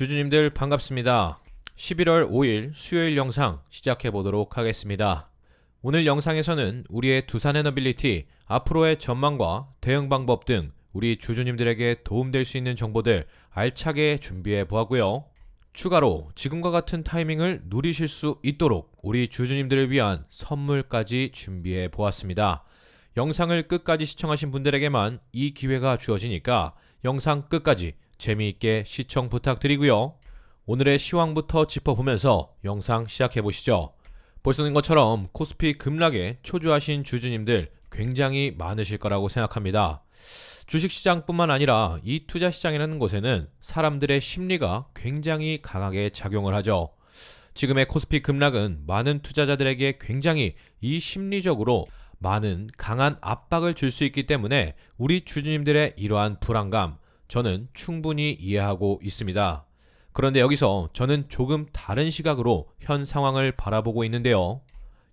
주주님들 반갑습니다. 11월 5일 수요일 영상 시작해 보도록 하겠습니다. 오늘 영상에서는 우리의 두산 에너빌리티 앞으로의 전망과 대응 방법 등 우리 주주님들에게 도움될 수 있는 정보들 알차게 준비해 보았고요. 추가로 지금과 같은 타이밍을 누리실 수 있도록 우리 주주님들을 위한 선물까지 준비해 보았습니다. 영상을 끝까지 시청하신 분들에게만 이 기회가 주어지니까 영상 끝까지 재미있게 시청 부탁드리고요. 오늘의 시황부터 짚어보면서 영상 시작해 보시죠. 보시는 것처럼 코스피 급락에 초조하신 주주님들 굉장히 많으실 거라고 생각합니다. 주식시장뿐만 아니라 이 투자시장이라는 곳에는 사람들의 심리가 굉장히 강하게 작용을 하죠. 지금의 코스피 급락은 많은 투자자들에게 굉장히 이 심리적으로 많은 강한 압박을 줄 수 있기 때문에 우리 주주님들의 이러한 불안감 저는 충분히 이해하고 있습니다. 그런데 여기서 저는 조금 다른 시각으로 현 상황을 바라보고 있는데요.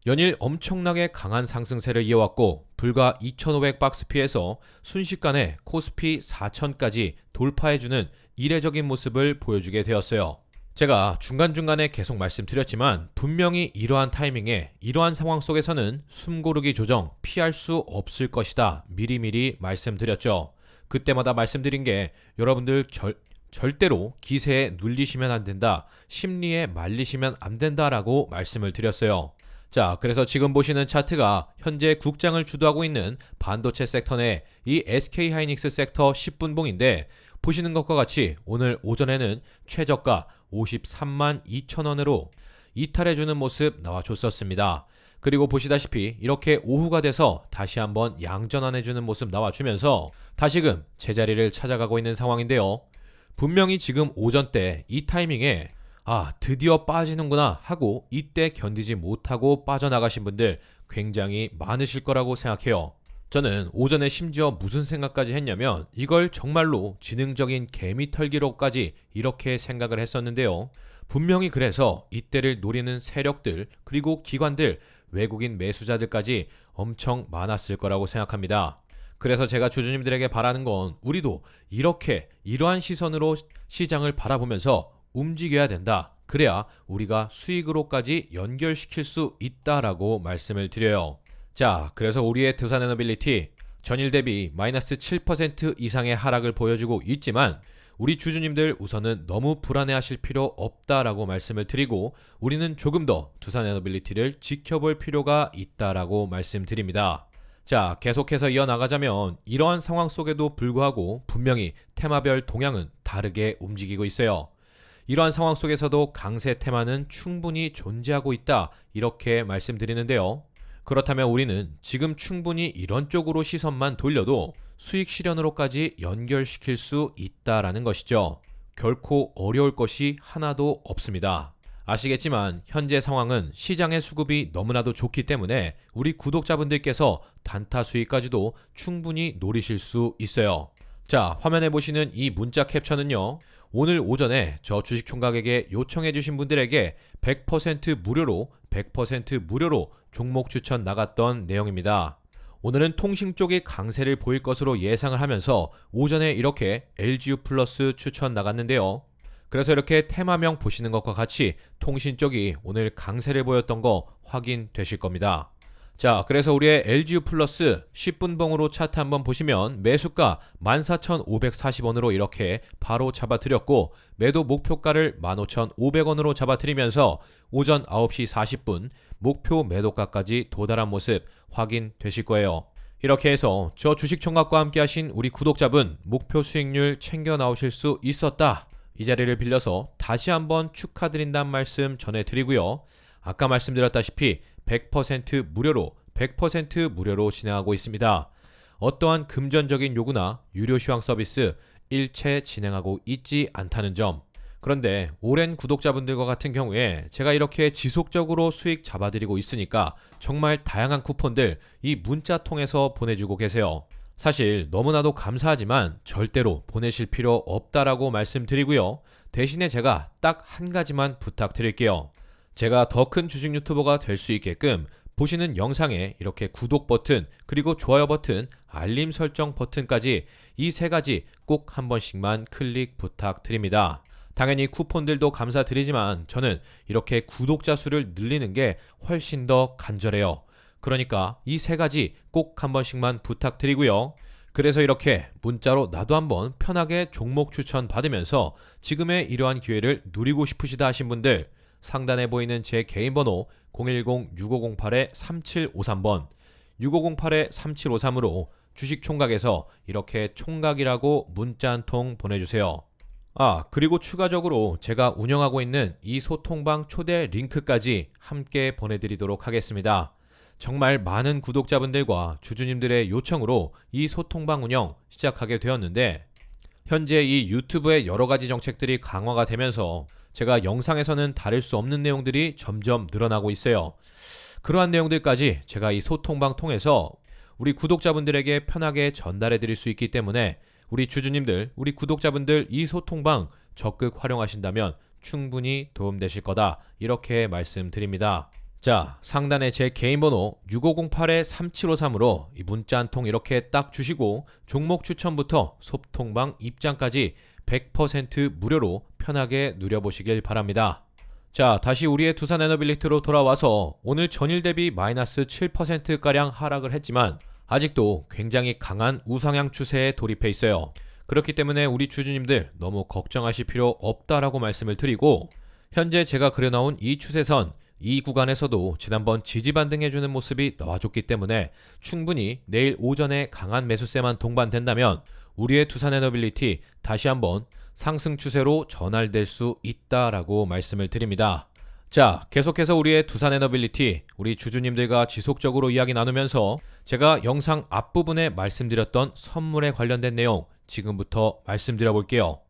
연일 엄청나게 강한 상승세를 이어왔고 불과 2500박스피에서 순식간에 코스피 4000까지 돌파해주는 이례적인 모습을 보여주게 되었어요. 제가 중간중간에 계속 말씀드렸지만 분명히 이러한 타이밍에 이러한 상황 속에서는 숨고르기 조정 피할 수 없을 것이다 미리미리 말씀드렸죠. 그때마다 말씀드린 게 여러분들 절, 절대로 기세에 눌리시면 안 된다. 심리에 말리시면 안 된다라고 말씀을 드렸어요. 자, 그래서 지금 보시는 차트가 현재 국장을 주도하고 있는 반도체 섹터 내 이 SK 하이닉스 섹터 10분 봉인데 보시는 것과 같이 오늘 오전에는 최저가 53만 2천 원으로 이탈해주는 모습 나와줬었습니다. 그리고 보시다시피 이렇게 오후가 돼서 다시 한번 양전환해주는 모습 나와주면서 다시금 제자리를 찾아가고 있는 상황인데요. 분명히 지금 오전 때 이 타이밍에 아, 드디어 빠지는구나 하고 이때 견디지 못하고 빠져나가신 분들 굉장히 많으실 거라고 생각해요. 저는 오전에 심지어 무슨 생각까지 했냐면 이걸 정말로 지능적인 개미 털기로까지 이렇게 생각을 했었는데요. 분명히 그래서 이때를 노리는 세력들 그리고 기관들 외국인 매수자들까지 엄청 많았을 거라고 생각합니다. 그래서 제가 주주님들에게 바라는 건 우리도 이렇게 이러한 시선으로 시장을 바라보면서 움직여야 된다. 그래야 우리가 수익으로까지 연결시킬 수 있다라고 말씀을 드려요. 자, 그래서 우리의 두산 에너빌리티 전일 대비 마이너스 7% 이상의 하락을 보여주고 있지만 우리 주주님들 우선은 너무 불안해하실 필요 없다라고 말씀을 드리고 우리는 조금 더 두산 에너빌리티를 지켜볼 필요가 있다라고 말씀드립니다. 자, 계속해서 이어나가자면 이러한 상황 속에도 불구하고 분명히 테마별 동향은 다르게 움직이고 있어요. 이러한 상황 속에서도 강세 테마는 충분히 존재하고 있다. 이렇게 말씀드리는데요. 그렇다면 우리는 지금 충분히 이런 쪽으로 시선만 돌려도 수익 실현으로까지 연결시킬 수 있다라는 것이죠. 결코 어려울 것이 하나도 없습니다. 아시겠지만 현재 상황은 시장의 수급이 너무나도 좋기 때문에 우리 구독자분들께서 단타 수익까지도 충분히 노리실 수 있어요. 자, 화면에 보시는 이 문자 캡처는요. 오늘 오전에 저 주식 총각에게 요청해 주신 분들에게 100% 무료로 100% 무료로 종목 추천 나갔던 내용입니다. 오늘은 통신 쪽이 강세를 보일 것으로 예상을 하면서 오전에 이렇게 LGU 플러스 추천 나갔는데요. 그래서 이렇게 테마명 보시는 것과 같이 통신 쪽이 오늘 강세를 보였던 거 확인되실 겁니다. 자, 그래서 우리의 LGU 플러스 10분봉으로 차트 한번 보시면 매수가 14,540원으로 이렇게 바로 잡아드렸고 매도 목표가를 15,500원으로 잡아드리면서 오전 9시 40분 목표 매도가까지 도달한 모습 확인되실 거예요. 이렇게 해서 저 주식 총각과 함께 하신 우리 구독자분 목표 수익률 챙겨 나오실 수 있었다. 이 자리를 빌려서 다시 한번 축하드린다는 말씀 전해드리고요. 아까 말씀드렸다시피 100% 무료로 100% 무료로 진행하고 있습니다. 어떠한 금전적인 요구나 유료 시황 서비스 일체 진행하고 있지 않다는 점. 그런데 오랜 구독자분들과 같은 경우에 제가 이렇게 지속적으로 수익 잡아드리고 있으니까 정말 다양한 쿠폰들 이 문자 통해서 보내주고 계세요. 사실 너무나도 감사하지만 절대로 보내실 필요 없다라고 말씀드리고요. 대신에 제가 딱 한 가지만 부탁드릴게요. 제가 더 큰 주식 유튜버가 될 수 있게끔 보시는 영상에 이렇게 구독 버튼 그리고 좋아요 버튼 알림 설정 버튼까지 이 세 가지 꼭 한 번씩만 클릭 부탁드립니다. 당연히 쿠폰들도 감사드리지만 저는 이렇게 구독자 수를 늘리는 게 훨씬 더 간절해요. 그러니까 이 세 가지 꼭 한 번씩만 부탁드리고요. 그래서 이렇게 문자로 나도 한번 편하게 종목 추천 받으면서 지금의 이러한 기회를 누리고 싶으시다 하신 분들 상단에 보이는 제 개인 번호 010-6508-3753번 6508-3753으로 주식 총각에서 이렇게 총각이라고 문자 한 통 보내주세요. 아, 그리고 추가적으로 제가 운영하고 있는 이 소통방 초대 링크까지 함께 보내드리도록 하겠습니다. 정말 많은 구독자분들과 주주님들의 요청으로 이 소통방 운영 시작하게 되었는데 현재 이 유튜브의 여러 가지 정책들이 강화가 되면서 제가 영상에서는 다룰 수 없는 내용들이 점점 늘어나고 있어요. 그러한 내용들까지 제가 이 소통방 통해서 우리 구독자분들에게 편하게 전달해 드릴 수 있기 때문에 우리 주주님들, 우리 구독자분들 이 소통방 적극 활용하신다면 충분히 도움되실 거다. 이렇게 말씀드립니다. 자, 상단에 제 개인 번호 6508-3753으로 이 문자 한 통 이렇게 딱 주시고 종목 추천부터 소통방 입장까지 100% 무료로 편하게 누려보시길 바랍니다. 자, 다시 우리의 두산 에너빌리티로 돌아와서 오늘 전일 대비 마이너스 7%가량 하락을 했지만 아직도 굉장히 강한 우상향 추세에 돌입해 있어요. 그렇기 때문에 우리 주주님들 너무 걱정하실 필요 없다라고 말씀을 드리고 현재 제가 그려놓은 이 추세선 이 구간에서도 지난번 지지 반등해주는 모습이 나와줬기 때문에 충분히 내일 오전에 강한 매수세만 동반된다면 우리의 두산 에너빌리티 다시 한번 상승 추세로 전환될 수 있다라고 말씀을 드립니다. 자, 계속해서 우리의 두산 에너빌리티, 우리 주주님들과 지속적으로 이야기 나누면서 제가 영상 앞부분에 말씀드렸던 선물에 관련된 내용 지금부터 말씀드려 볼게요.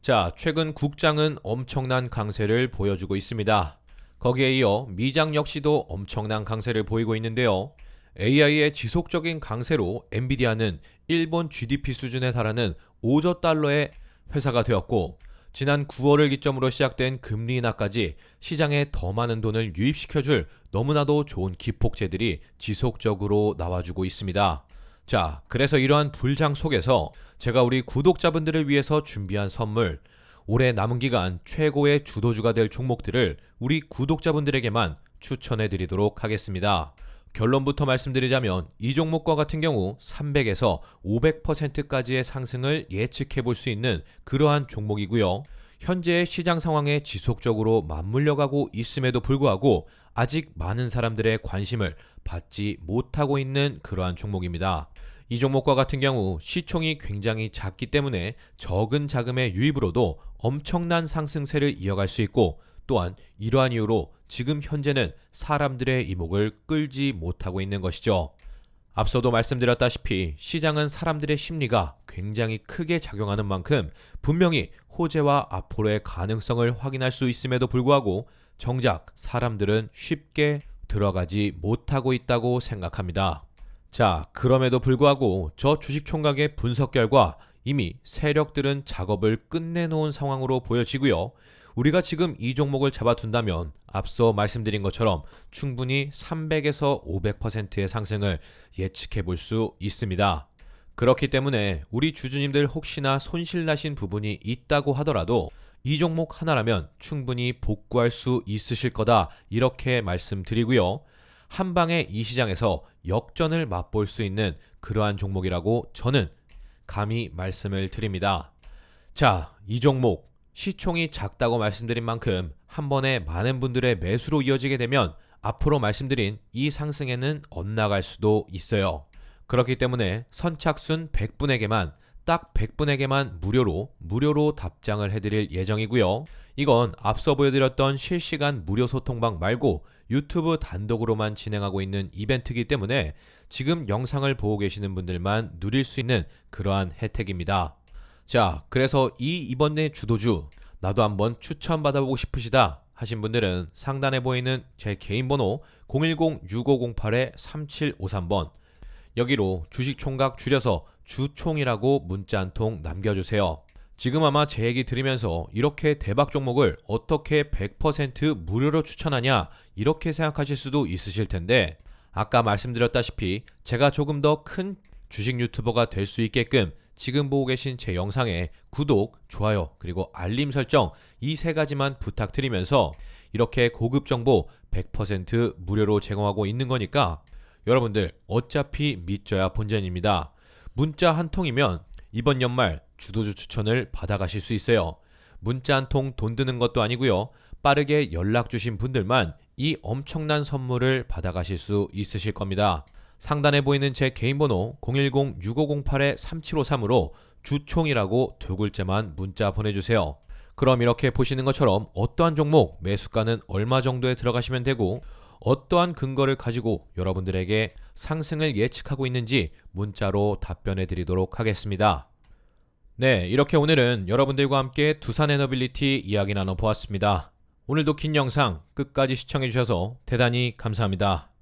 자, 최근 국장은 엄청난 강세를 보여주고 있습니다. 거기에 이어 미장 역시도 엄청난 강세를 보이고 있는데요. AI의 지속적인 강세로 엔비디아는 일본 GDP 수준에 달하는 5조 달러의 회사가 되었고 지난 9월을 기점으로 시작된 금리 인하까지 시장에 더 많은 돈을 유입시켜줄 너무나도 좋은 기폭제들이 지속적으로 나와주고 있습니다. 자, 그래서 이러한 불장 속에서 제가 우리 구독자분들을 위해서 준비한 선물, 올해 남은 기간 최고의 주도주가 될 종목들을 우리 구독자분들에게만 추천해 드리도록 하겠습니다. 결론부터 말씀드리자면 이 종목과 같은 경우 300에서 500%까지의 상승을 예측해 볼 수 있는 그러한 종목이고요. 현재의 시장 상황에 지속적으로 맞물려 가고 있음에도 불구하고 아직 많은 사람들의 관심을 받지 못하고 있는 그러한 종목입니다. 이 종목과 같은 경우 시총이 굉장히 작기 때문에 적은 자금의 유입으로도 엄청난 상승세를 이어갈 수 있고 또한 이러한 이유로 지금 현재는 사람들의 이목을 끌지 못하고 있는 것이죠. 앞서도 말씀드렸다시피 시장은 사람들의 심리가 굉장히 크게 작용하는 만큼 분명히 호재와 앞으로의 가능성을 확인할 수 있음에도 불구하고 정작 사람들은 쉽게 들어가지 못하고 있다고 생각합니다. 자, 그럼에도 불구하고 저 주식 총각의 분석 결과 이미 세력들은 작업을 끝내놓은 상황으로 보여지고요. 우리가 지금 이 종목을 잡아둔다면 앞서 말씀드린 것처럼 충분히 300에서 500%의 상승을 예측해 볼 수 있습니다. 그렇기 때문에 우리 주주님들 혹시나 손실 나신 부분이 있다고 하더라도 이 종목 하나라면 충분히 복구할 수 있으실 거다 이렇게 말씀드리고요. 한 방에 이 시장에서 역전을 맛볼 수 있는 그러한 종목이라고 저는 감히 말씀을 드립니다. 자, 이 종목 시총이 작다고 말씀드린 만큼 한 번에 많은 분들의 매수로 이어지게 되면 앞으로 말씀드린 이 상승에는 엇나갈 수도 있어요. 그렇기 때문에 선착순 100분에게만 딱 100분에게만 무료로 무료로 답장을 해드릴 예정이고요. 이건 앞서 보여드렸던 실시간 무료 소통방 말고 유튜브 단독으로만 진행하고 있는 이벤트이기 때문에 지금 영상을 보고 계시는 분들만 누릴 수 있는 그러한 혜택입니다. 자, 그래서 이 이번에 주도주 나도 한번 추천받아보고 싶으시다 하신 분들은 상단에 보이는 제 개인 번호 010-6508-3753번 여기로 주식 총각 줄여서 주총이라고 문자 한 통 남겨주세요. 지금 아마 제 얘기 들으면서 이렇게 대박 종목을 어떻게 100% 무료로 추천하냐 이렇게 생각하실 수도 있으실 텐데 아까 말씀드렸다시피 제가 조금 더 큰 주식 유튜버가 될 수 있게끔 지금 보고 계신 제 영상에 구독, 좋아요, 그리고 알림 설정 이 세 가지만 부탁드리면서 이렇게 고급 정보 100% 무료로 제공하고 있는 거니까 여러분들 어차피 믿져야 본전입니다. 문자 한 통이면 이번 연말 주도주 추천을 받아가실 수 있어요. 문자 한 통 돈 드는 것도 아니고요. 빠르게 연락 주신 분들만 이 엄청난 선물을 받아가실 수 있으실 겁니다. 상단에 보이는 제 개인 번호 010-6508-3753으로 주총이라고 두 글자만 문자 보내주세요. 그럼 이렇게 보시는 것처럼 어떠한 종목 매수가는 얼마 정도에 들어가시면 되고 어떠한 근거를 가지고 여러분들에게 상승을 예측하고 있는지 문자로 답변해 드리도록 하겠습니다. 네, 이렇게 오늘은 여러분들과 함께 두산 에너빌리티 이야기 나눠 보았습니다. 오늘도 긴 영상 끝까지 시청해 주셔서 대단히 감사합니다.